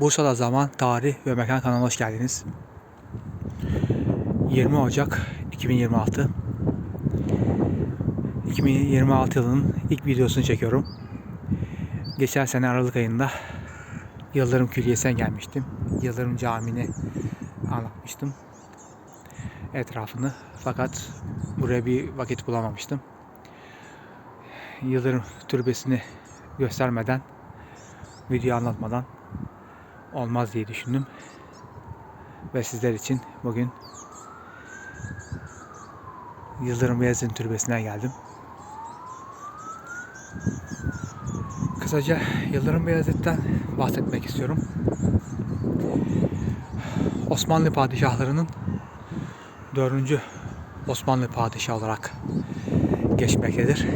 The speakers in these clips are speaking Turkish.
Bursa'da Zaman, Tarih ve Mekan kanalına hoş geldiniz. 20 Ocak 2026 2026 yılının ilk videosunu çekiyorum. Geçen sene Aralık ayında Yıldırım Külliyesi'ne gelmiştim. Yıldırım Camii'ni anlatmıştım. Etrafını. Fakat buraya bir vakit bulamamıştım. Yıldırım Türbesi'ni göstermeden, video anlatmadan olmaz diye düşündüm. Ve sizler için bugün Yıldırım Beyazıt'ın türbesine geldim. Kısaca Yıldırım Beyazıt'tan bahsetmek istiyorum. Osmanlı padişahlarının 4. Osmanlı padişahı olarak geçmektedir.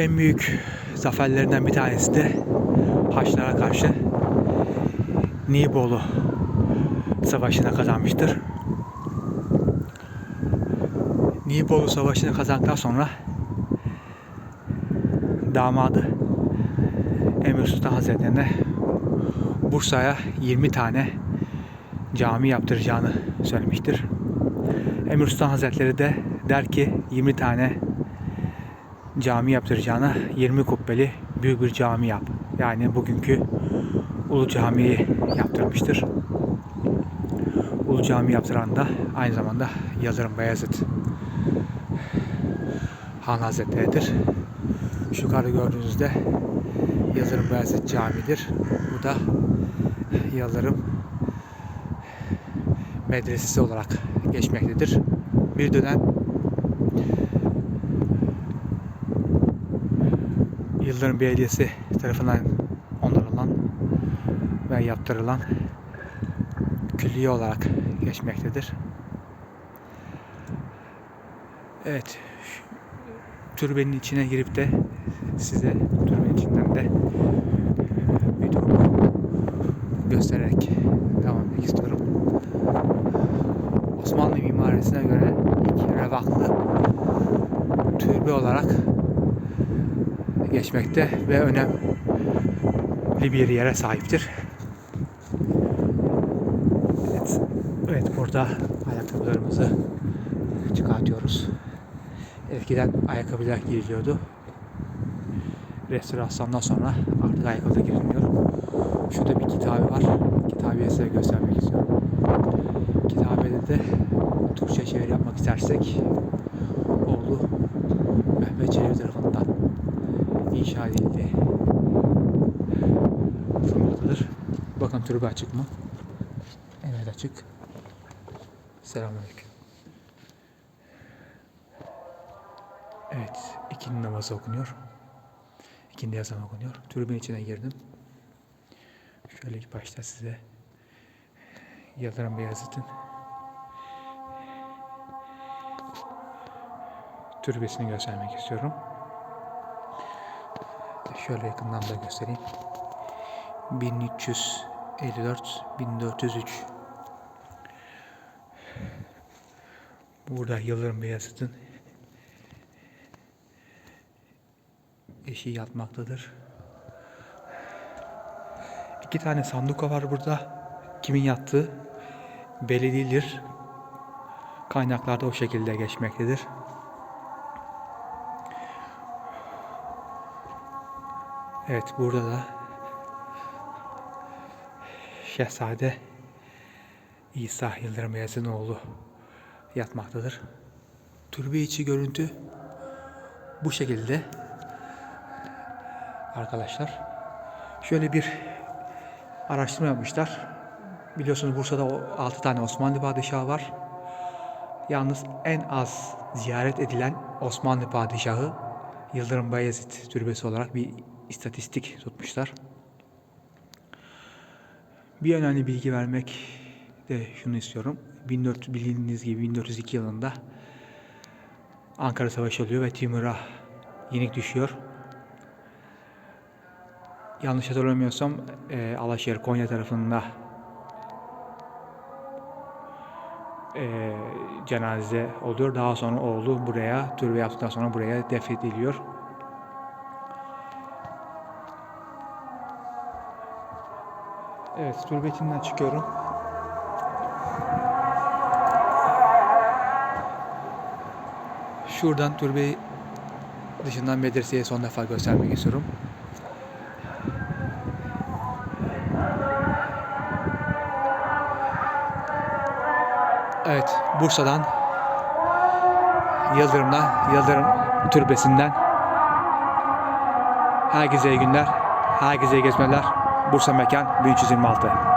En büyük zaferlerinden bir tanesi de Haçlara karşı Nibolu Savaşı'na kazanmıştır. Nibolu Savaşı'nı kazandıktan sonra damadı Emir Sultan Hazretlerine Bursa'ya 20 tane cami yaptıracağını söylemiştir. Emir Sultan Hazretleri de der ki 20 tane cami yaptıracağına 20 kubbeli büyük bir cami yap. Yani bugünkü Ulu Cami'yi yaptırmıştır. Ulu Cami yaptıran da aynı zamanda Yıldırım Beyazıt Han Hazretleri'dir. Şu yukarıda gördüğünüzde Yıldırım Beyazıt Camii'dir. Bu da Yıldırım Medresesi olarak geçmektedir. Bir dönem Yıldırım Belediyesi tarafından onarılan ve yaptırılan külliye olarak geçmektedir. Evet, türbenin içine girip de size türbenin içinden de videomu göstererek devam etmek istiyorum. Osmanlı mimarisine göre ilk revaklı türbe olarak geçmekte ve önemli bir yere sahiptir. Evet, evet burada ayakkabılarımızı çıkartıyoruz. Eskiden ayakkabılar giriliyordu. Restorasyondan sonra artık ayakkabı girilmiyor. Şurada bir kitabı var. Kitabı size göstermek istiyorum. Kitabede de Türkçe çeviri yapmak istersek oğlu Mehmet Çelebi tarafından inşa edildi. Fırlatıdır. Bakın türbe açık mı? Evet açık. Selamünaleyküm. Evet, ikindi namazı okunuyor. İkindi yazan okunuyor. Türbenin içine girdim. Şöyle ilk başta size Yıldırım Beyazıt'ın türbesini göstermek istiyorum. Şöyle yakından da göstereyim. 1354 1403 Burada Yıldırım Beyazıt'ın eşi yatmaktadır. İki tane sanduka var burada. Kimin yattığı belli değildir. Kaynaklarda o şekilde geçmektedir. Evet burada da Şehzade İsa Yıldırım Beyazıt'ın oğlu yatmaktadır. Türbe içi görüntü bu şekilde arkadaşlar. Şöyle bir araştırma yapmışlar. Biliyorsunuz Bursa'da o 6 tane Osmanlı padişahı var. Yalnız en az ziyaret edilen Osmanlı padişahı Yıldırım Bayezid Türbesi olarak bir istatistik tutmuşlar. Bir önemli bilgi vermek de şunu istiyorum. 1400 bildiğiniz gibi 1402 yılında Ankara Savaşı oluyor ve Timur'a yenik düşüyor. Yanlış hatırlamıyorsam e, Alaşehir Konya tarafında e, cenaze oluyor. Daha sonra oğlu buraya türbe yaptıktan sonra buraya defnediliyor. Evet, türbe içinden çıkıyorum. Şuradan türbeyi dışından medreseye son defa göstermek istiyorum. Evet, Bursa'dan Yıldırım'da, Yıldırım Türbesi'nden herkese iyi günler, herkese iyi gezmeler. Bursa Mekan 1326.